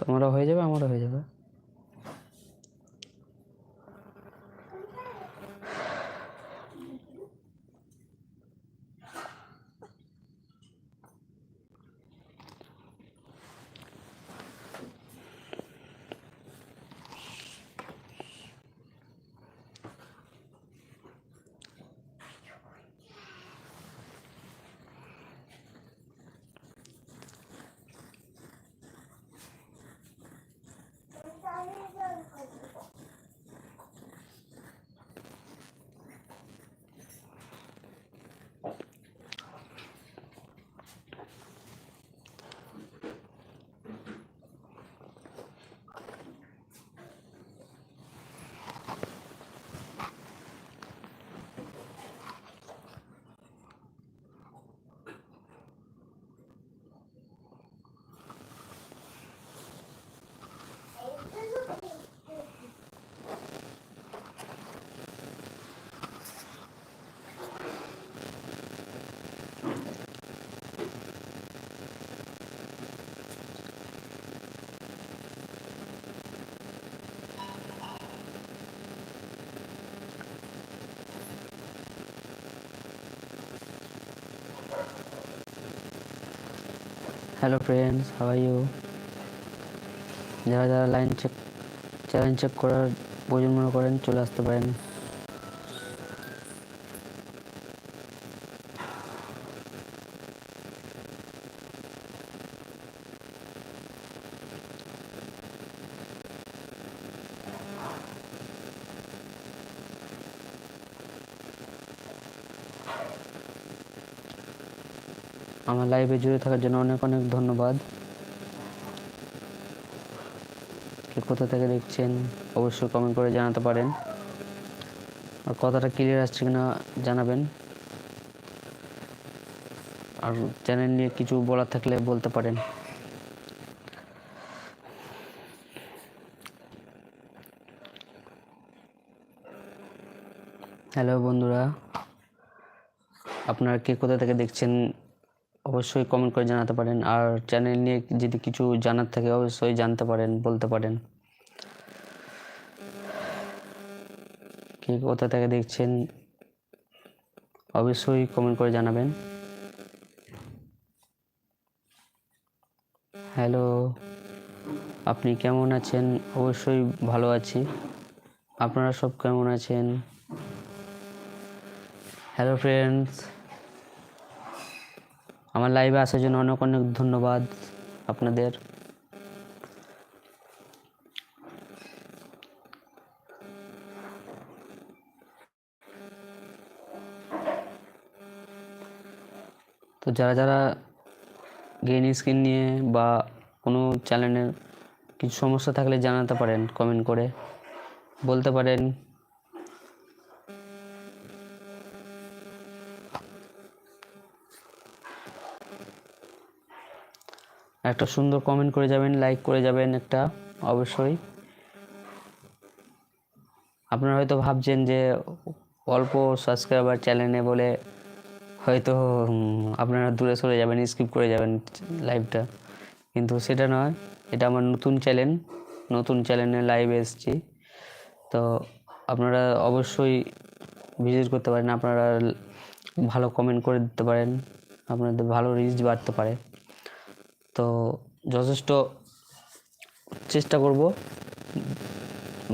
তোমারও হয়ে যাবে আমারও হয়ে যাবে। হ্যালো ফ্রেন্ডস হাওয়াই ইউ যারা যারা লাইন চেক চ্যালেঞ্জ চেক করার প্রয়োজন মনে করেন, চলে আসতে পারেন। আমার লাইভে জুড়ে থাকার জন্য অনেক অনেক ধন্যবাদ। কে কোথা থেকে দেখছেন, অবশ্যই কমেন্ট করে জানাতে পারেন। আর কথাটা ক্লিয়ার আসছে কিনা জানাবেন। আর চ্যানেল নিয়ে কিছু বলার থাকলে বলতে পারেন। হ্যালো বন্ধুরা, আপনারা কে কোথা থেকে দেখছেন অবশ্যই কমেন্ট করে জানাতে পারেন। আর চ্যানেল নিয়ে যদি কিছু জানার থাকে, অবশ্যই জানতে পারেন, বলতে পারেন। কে কোথা থেকে দেখছেন, অবশ্যই কমেন্ট করে জানাবেন। হ্যালো আপনি কেমন আছেন? অবশ্যই ভালো আছি। আপনারা সব কেমন আছেন? হ্যালো ফ্রেন্ডস আমার লাইভে আসার জন্য অনেক অনেক ধন্যবাদ আপনাদের। তো যারা যারা গ্রিন স্ক্রিন নিয়ে বা কোনো চ্যানেলের কিছু সমস্যা থাকলে জানাতে পারেন কমেন্ট করে। বলতে পারেন একটা সুন্দর কমেন্ট করে যাবেন লাইক করে যাবেন একটা, অবশ্যই। আপনারা হয়তো ভাবছেন যে অল্প সাবস্ক্রাইবার চ্যানেলে বলে হয়তো আপনারা দূরে সরে যাবেন স্কিপ করে যাবেন লাইভটা কিন্তু সেটা নয়, এটা আমার নতুন চ্যানেল নতুন চ্যানেলে লাইভে এসেছি। তো আপনারা অবশ্যই ভিজিট করতে পারেন, আপনারা ভালো কমেন্ট করে দিতে পারেন, আপনাদের ভালো রিচ বাড়তে পারে। তো যথেষ্ট চেষ্টা করব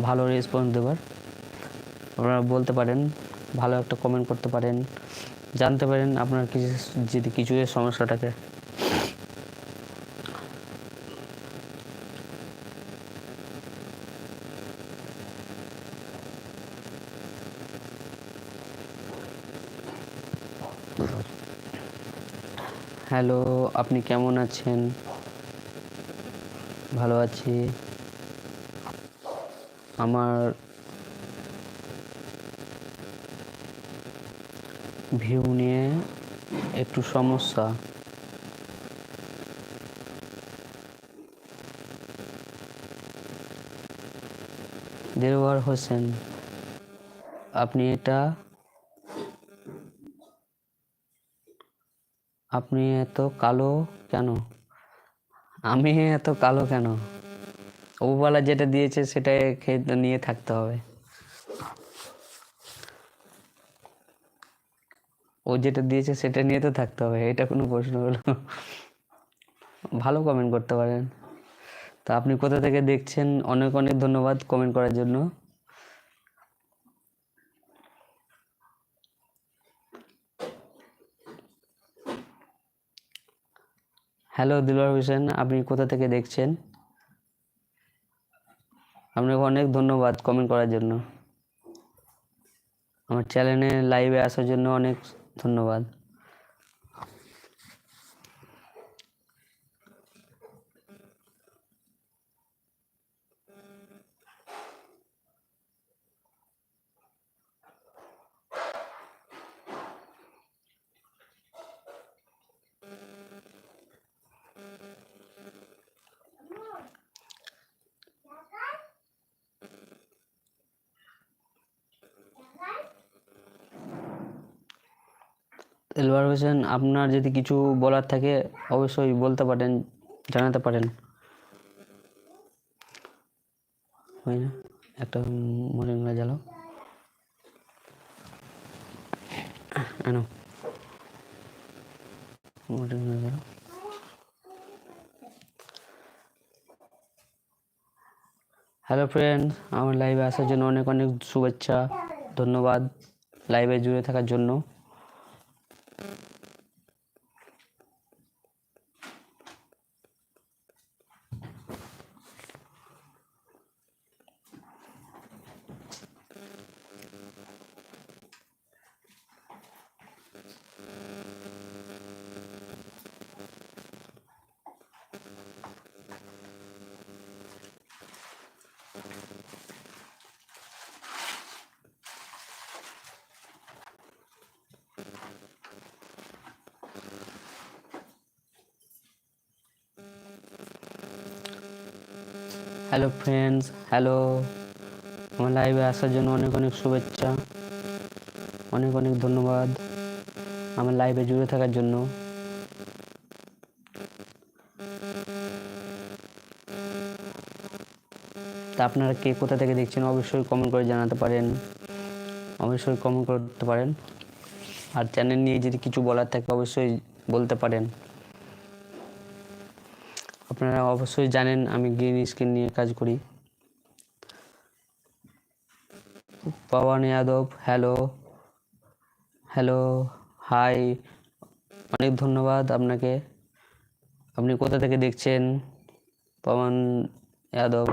ভালো রেসপন্স দেবার। আপনারা বলতে পারেন, ভালো একটা কমেন্ট করতে পারেন, জানতে পারেন আপনার কিছু যদি কিছু সমস্যাটাকে। হ্যালো আপনি কেমন আছেন? ভালো আছি। আমার ভিউ নিয়ে একটু সমস্যা। দেলোয়ার হোসেন, আপনি এটা আপনি এত কালো কেন? আমি এত কালো কেন? ওবালা যেটা দিয়েছে সেটাই খেয়ে নিয়ে থাকতে হবে। ও যেটা দিয়েছে সেটা নিয়ে তো থাকতে হবে, এটা কোনো প্রশ্ন হলো। ভালো কমেন্ট করতে পারেন। তা আপনি কোথা থেকে দেখছেন? অনেক অনেক ধন্যবাদ কমেন্ট করার জন্য। হ্যালো দিলওয়ার হোসেন, আপনি কোথা থেকে দেখছেন? আপনাকে অনেক ধন্যবাদ কমেন্ট করার জন্য। আমার চ্যানেলে লাইভে আসার জন্য অনেক ধন্যবাদ। এলবার হোসেন আপনার যদি কিছু বলার থাকে, অবশ্যই বলতে পারেন, জানাতে পারেন। হয় না? একটা মরিঙ্গা জ্বালাও। আনো। হ্যালো ফ্রেন্ড আমার লাইভে আসার জন্য অনেক অনেক শুভেচ্ছা, ধন্যবাদ। লাইভে জুড়ে থাকার জন্য। হ্যালো ফ্রেন্ডস হ্যালো আমার লাইভে আসার জন্য অনেক অনেক শুভেচ্ছা। অনেক অনেক ধন্যবাদ। আমার লাইভে জুড়ে থাকার জন্য। তা আপনারা কে কোথা থেকে দেখছেন, অবশ্যই কমেন্ট করে জানাতে পারেন। অবশ্যই কমেন্ট করতে পারেন। আর চ্যানেল নিয়ে যদি কিছু বলার থাকে, অবশ্যই বলতে পারেন। আপনারা অবশ্যই জানেন, আমি গ্রিন স্ক্রিন নিয়ে কাজ করি। Pawan Yadav hello hello hi অনেক ধন্যবাদ আপনাকে। আপনি কোথা থেকে দেখছেন? পবন যাদব।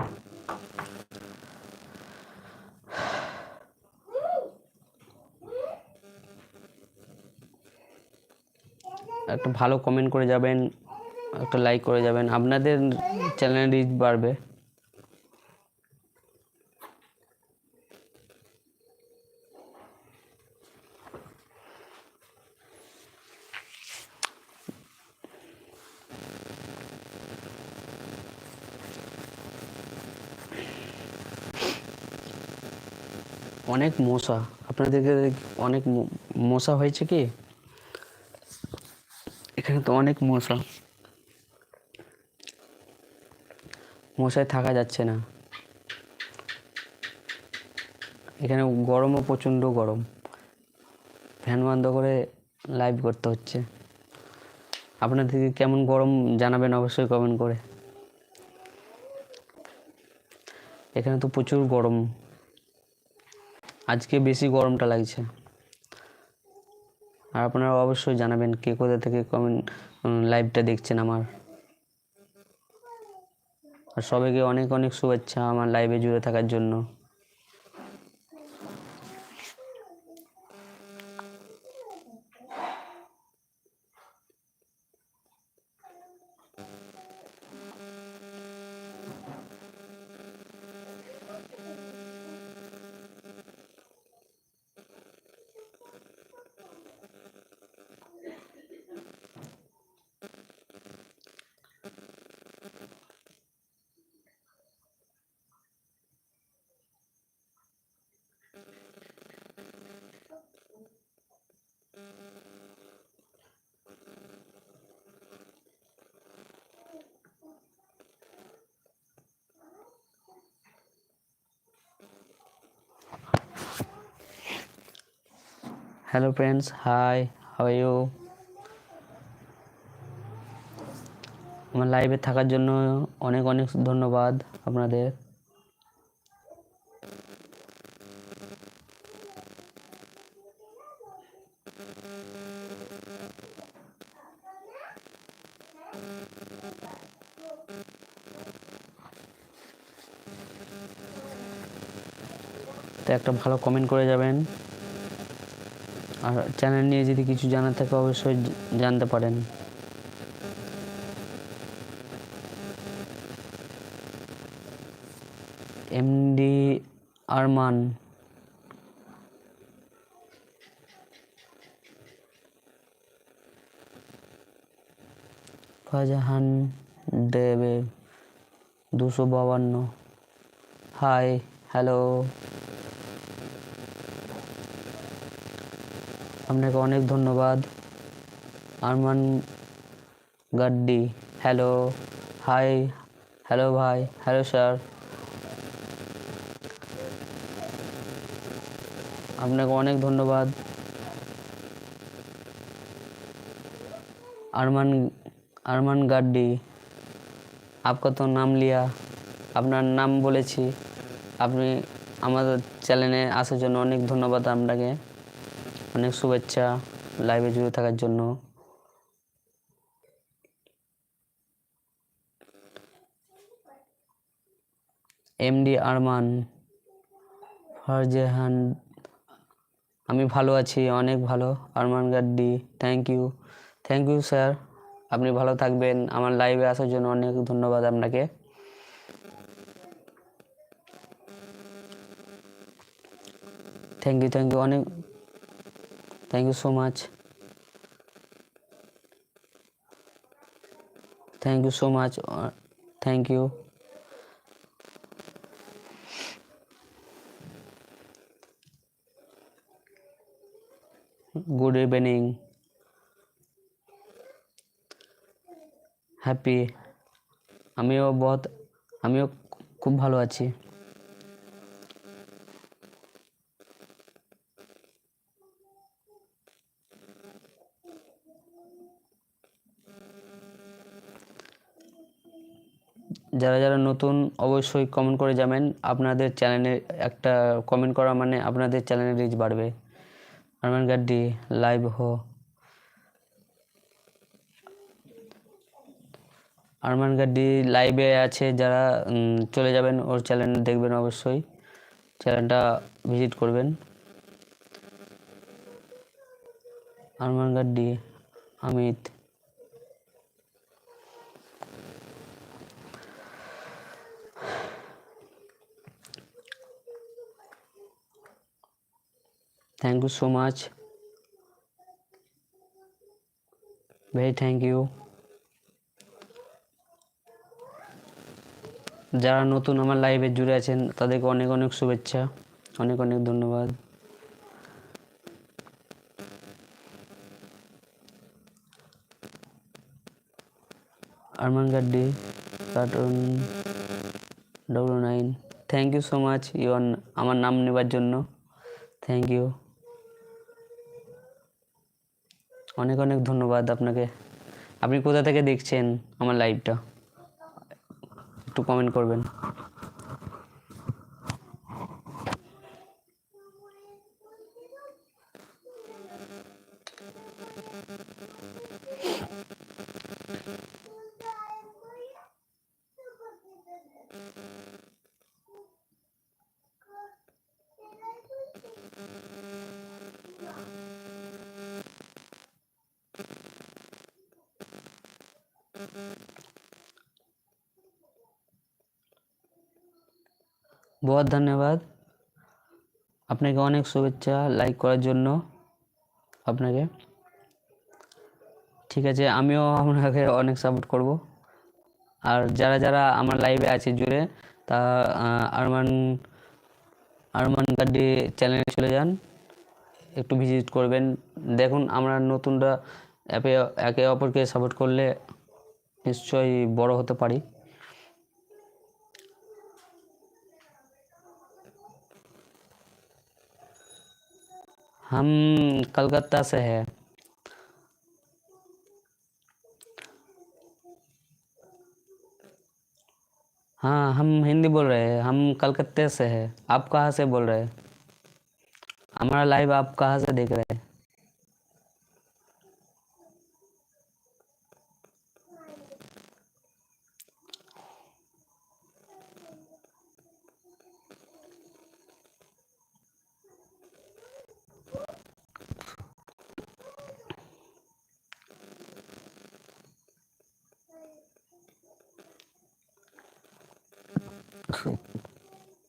একটা ভালো কমেন্ট করে যাবেন। একটা লাইক করে যাবেন। আপনাদের চ্যানেল রিচ বাড়বে। অনেক মশা। আপনাদেরকে অনেক মশা হয়েছে কি? এখানে তো অনেক মশা। মশায় থাকা যাচ্ছে না। এখানে গরমও প্রচণ্ড গরম। ফ্যান বন্ধ করে লাইভ করতে হচ্ছে। আপনাদেরকে কেমন গরম জানাবেন অবশ্যই কমেন্ট করে। এখানে তো প্রচুর গরম। আজকে বেশি গরমটা লাগছে। আর আপনারা অবশ্যই জানাবেন কে কোথা থেকে কমেন্ট লাইভটা দেখছেন আমার। আর সবাইকে অনেক অনেক শুভেচ্ছা আমার লাইভে জুড়ে থাকার জন্য। Hello friends hi how you আমার লাইভে থাকার জন্য অনেক অনেক ধন্যবাদ আপনাদের। তো একটা ভালো কমেন্ট করে যাবেন। আর চ্যানেল নিয়ে যদি কিছু জানার থাকে, অবশ্যই জানতে পারেন। এমডি আরমান শাহজাহান দেবে দুশো বাবান্ন। হাই হ্যালো আপনাকে অনেক ধন্যবাদ। Arman Gaddi, hello, hi, hello ভাই, হ্যালো স্যার। আপনাকে অনেক ধন্যবাদ। আরমান আরমান গাড্ডি আপকা তো নাম লিয়া, আপনার নাম বলেছি। আপনি আমাদের চ্যানেলে আসার জন্য অনেক ধন্যবাদ আপনাকে। অনেক শুভেচ্ছা লাইভে জুড়ে থাকার জন্য। এমডি আরমান, ফারজাহান, আমি ভালো আছি, অনেক ভালো। Arman Gaddi thank you thank you sir আপনি ভালো থাকবেন। আমার লাইভে আসার জন্য অনেক ধন্যবাদ আপনাকে। থ্যাংক ইউ থ্যাংক ইউ অনেক thank you so much thank you so much thank you good evening happy আমিও বহুত, আমিও খুব ভালো আছি। যারা যারা নতুন অবশ্যই কমেন্ট করে যাবেন। আপনাদের চ্যানেলে একটা কমেন্ট করা মানে আপনাদের চ্যানেলের রিচ বাড়বে। আরমান গাড্ডি লাইভ হো। আরমান গাড্ডি লাইভে আছে, যারা চলে যাবেন, ওর চ্যানেল দেখবেন অবশ্যই। চ্যানেলটা ভিজিট করবেন। Arman Gaddi Amit thank you so much very thank you যারা নতুন আমার লাইভে জুড়ে আছেন, তাদেরকে অনেক অনেক শুভেচ্ছা, অনেক অনেক ধন্যবাদ। Arman Gaddi cartoon W nine thank you so much your আমার নাম নেবার জন্য। থ্যাংক ইউ অনেক অনেক ধন্যবাদ আপনাকে। আপনি কোথা থেকে দেখছেন আমার লাইভটা একটু কমেন্ট করবেন। বহুত ধন্যবাদ। আপনাকে অনেক শুভেচ্ছা লাইক করার জন্য আপনাকে। ঠিক আছে, আমিও আপনাকে অনেক সাপোর্ট করব। আর যারা যারা আমার লাইভে আছে জুড়ে, তা আরমান আরমান গাড্ডি চ্যানেলে চলে যান, একটু ভিজিট করবেন। দেখুন, আমরা নতুনরা অ্যাপে, একে অপরকে সাপোর্ট করলে নিশ্চয়ই বড় হতে পারি। हम कलकत्ता से है। हाँ हम हिंदी बोल रहे हैं। हम कलकत्ते से है। आप कहाँ से बोल रहे हैं? हमारा लाइव आप कहाँ से देख रहे हैं?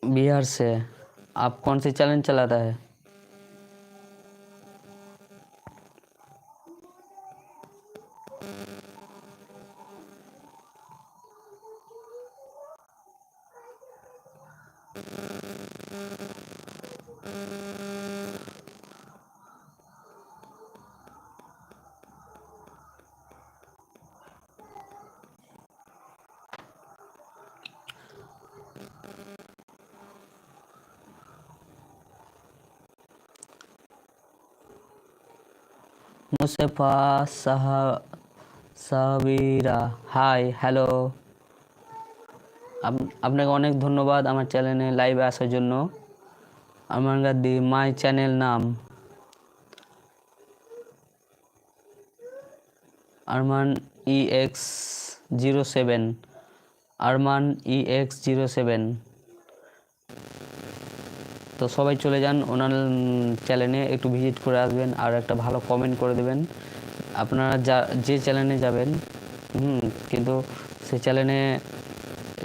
बिहार से आप कौन सी चैलेंज चलाता है? মুসেফা সাহা সাবিরা হাই হ্যালো আপনাকে অনেক ধন্যবাদ আমার চ্যানেলে লাইভে আসার জন্য। আমার গাদি মাই চ্যানেল নাম। Arman E X zero seven Arman E X zero seven তো সবাই চলে যান ওনার চ্যানেলে একটু ভিজিট করে আসবেন আর একটা ভালো কমেন্ট করে দেবেন। আপনারা যা, যে চ্যানেলে যাবেন, হুম, কিন্তু সেই চ্যানেলে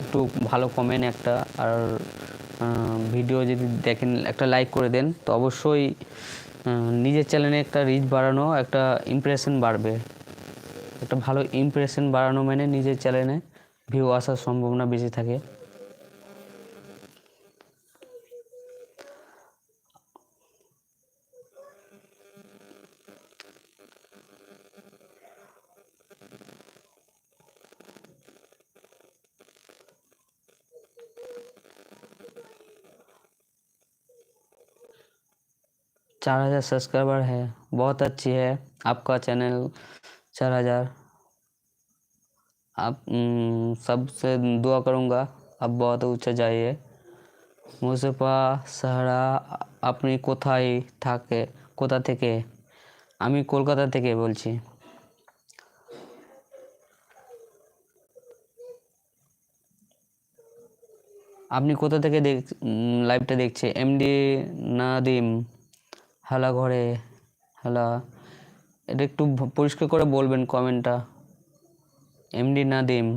একটু ভালো কমেন্ট একটা আর ভিডিও যদি দেখেন, একটা লাইক করে দেন, তো অবশ্যই নিজের চ্যানেলে একটা রিচ বাড়ানো, একটা ইমপ্রেশন বাড়বে। একটা ভালো ইমপ্রেশন বাড়ানো মানে নিজের চ্যানেলে ভিউ আসার সম্ভাবনা বেশি থাকে। चार हज़ार सब्सक्राइबर है बहुत अच्छी है आपका चैनल चार हज़ार आप उम, सबसे दुआ करूँगा आप बहुत ऊंचा जाइए মুসেফা সাহারা আ- আপনি কোথায় থাকে কোথা থেকে আমি কলকাতা থেকে বলছি আপনি কোথা থেকে দেখ লাইভটা দেখছে এমডি নাদিম হালা ঘরে হেলা এটা একটু পরিষ্কার করে বলবেন কমেন্টটা। এমডি নাদিম।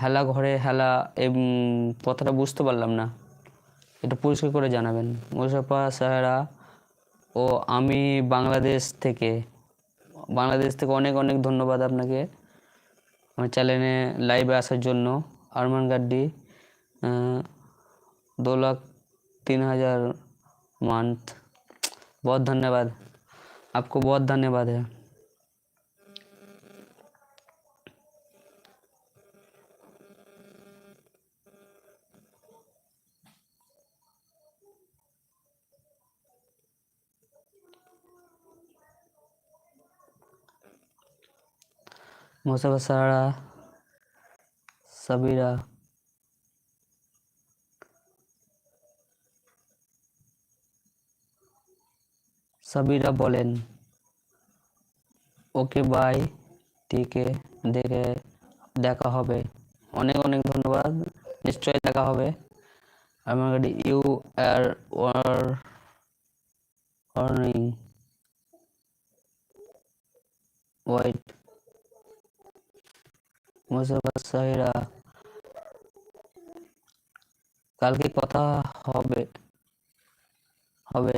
হেলা ঘরে হেলা কথাটা বুঝতে পারলাম না। এটা পরিষ্কার করে জানাবেন। মুসাফা সাহারা, ও আমি বাংলাদেশ থেকে। বাংলাদেশ থেকে অনেক অনেক ধন্যবাদ আপনাকে। আমার চ্যানেলে লাইভে আসার জন্য। আরমান গাড্ডি দু লাখ তিন হাজার मंथ। बहुत धन्यवाद। आपको बहुत धन्यवाद है। मुसफ़ा सारा सबीरा সাবিরা বলেন, ওকে বাই, টিকে, দেখে দেখা হবে। অনেক অনেক ধন্যবাদ। নিশ্চয়ই দেখা হবে। আমার কাছে ইউ আর ওয়ার অর্নিং ওয়াইট মুসাফা সাহিরা কালকে কথা হবে হবে।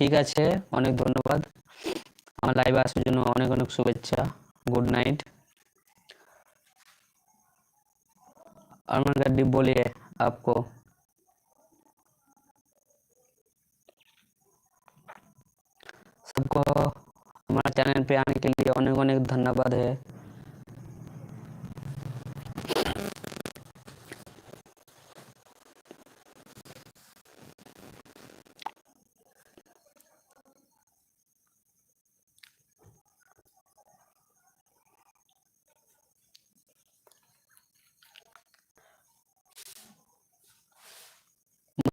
ঠিক আছে অনেক ধন্যবাদ আমার লাইভে আসার জন্য অনেক অনেক শুভেচ্ছা গুড নাইট अरमान गड्डी बोलिए आपको सबको हमारे चैनल पे आने के लिए अनेक अनेक धन्यवाद है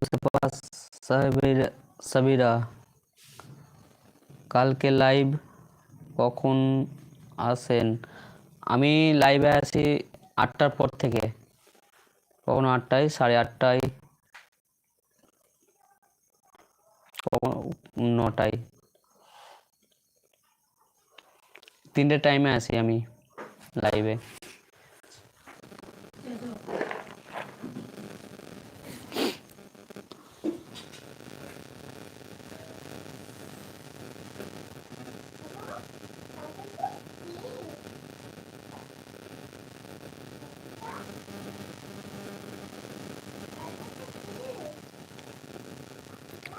পাস সাহেবের সাবিরা কালকে লাইভ কখন আসেন আমি লাইভে আসি আটটার পর থেকে কখনো আটটায় সাড়ে আটটায় নটায় তিনটে টাইমে আসি আমি লাইভে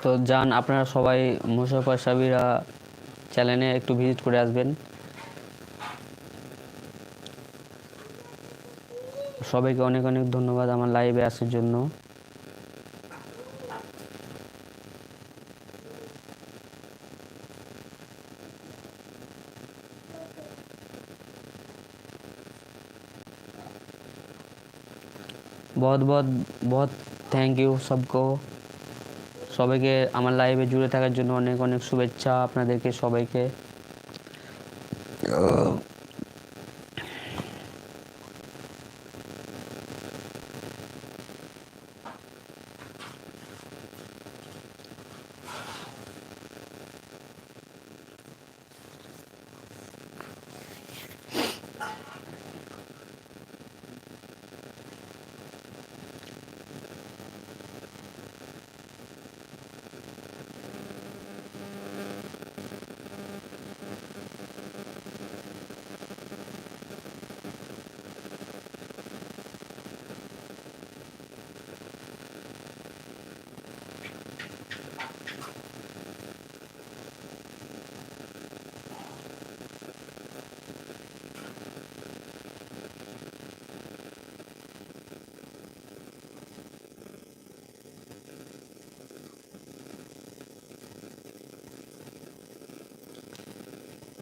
তো যান আপনারা সবাই মুসাফার সাবিরা চ্যানেলে একটু ভিজিট করে আসবেন সবাইকে অনেক অনেক ধন্যবাদ আমার লাইভে আসার জন্য बहुत बहुत बहुत থ্যাংক ইউ সবকো সবাইকে আমার লাইভে জুড়ে থাকার জন্য অনেক অনেক শুভেচ্ছা আপনাদেরকে সবাইকে।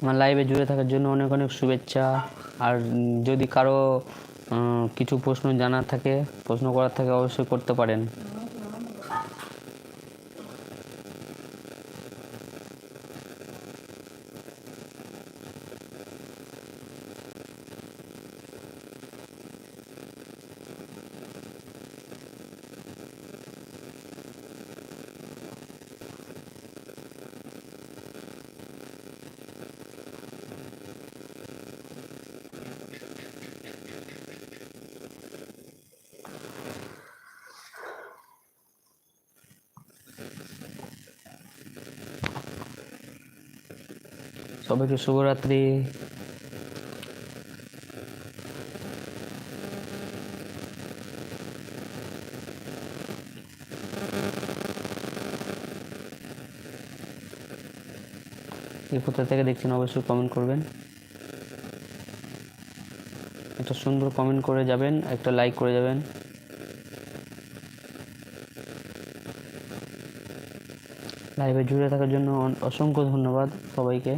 আমার লাইভে জুড়ে থাকার জন্য অনেক অনেক শুভেচ্ছা। আর যদি কারও কিছু প্রশ্ন জানার থাকে, প্রশ্ন করার থাকে, অবশ্যই করতে পারেন। সবাইকে শুভরাত্রি। কোথা থেকে দেখছেন অবশ্যই কমেন্ট করবেন। একটা সুন্দর কমেন্ট করে যাবেন, একটা লাইক করে যাবেন। লাইভে জুড়ে থাকার জন্য অসংখ্য ধন্যবাদ সবাইকে।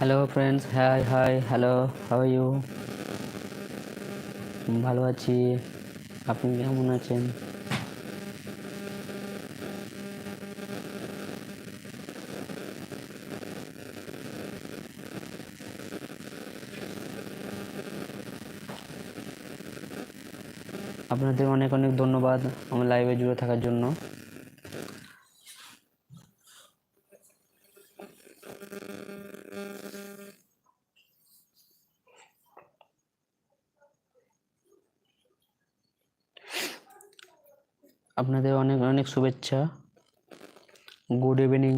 Hello friends hi hi hello how you ভালো আছি। আপনি কেমন আছেন? আপনাদের অনেক অনেক ধন্যবাদ আমার লাইভে জুড়ে থাকার জন্য। শুভেচ্ছা। গুড ইভিনিং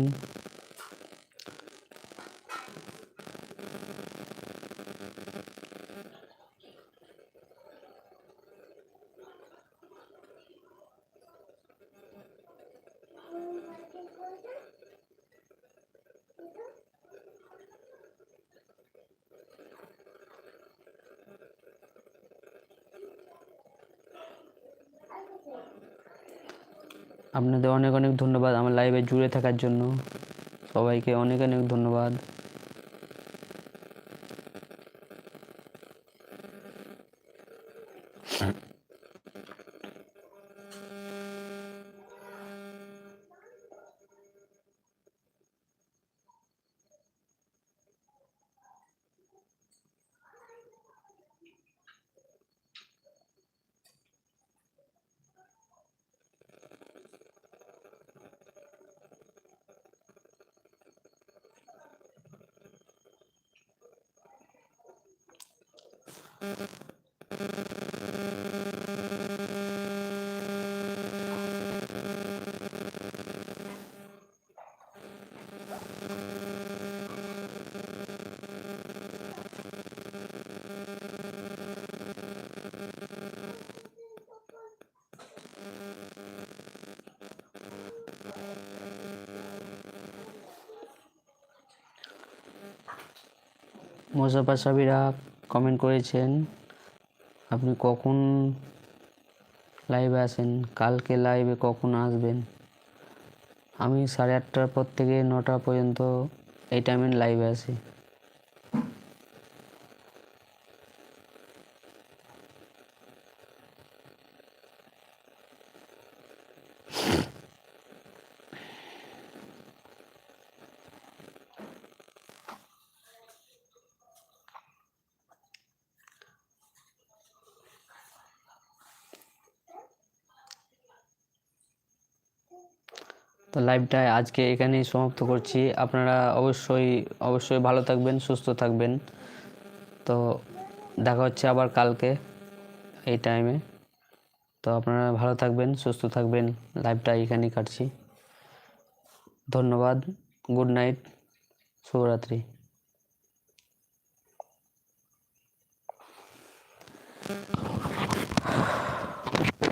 আপনাদের অনেক অনেক ধন্যবাদ আমার লাইভে জুড়ে থাকার জন্য। সবাইকে অনেক অনেক ধন্যবাদ। মোসাফা সাবিরা কমেন্ট করেছেন, আপনি কখন লাইভে আসেন কালকে লাইভে কখন আসবেন? আমি সাড়ে আটটার পর থেকে নটা পর্যন্ত এই টাইমে লাইভে আসি লাইভটা আজকে এখানেই সমাপ্ত করছি। আপনারা অবশ্যই অবশ্যই ভালো থাকবেন, সুস্থ থাকবেন। তো দেখা হচ্ছে আবার কালকে এই টাইমে তো আপনারা ভালো থাকবেন, সুস্থ থাকবেন। লাইভটা এখানেই কাটছি। ধন্যবাদ গুড নাইট শুভরাত্রি।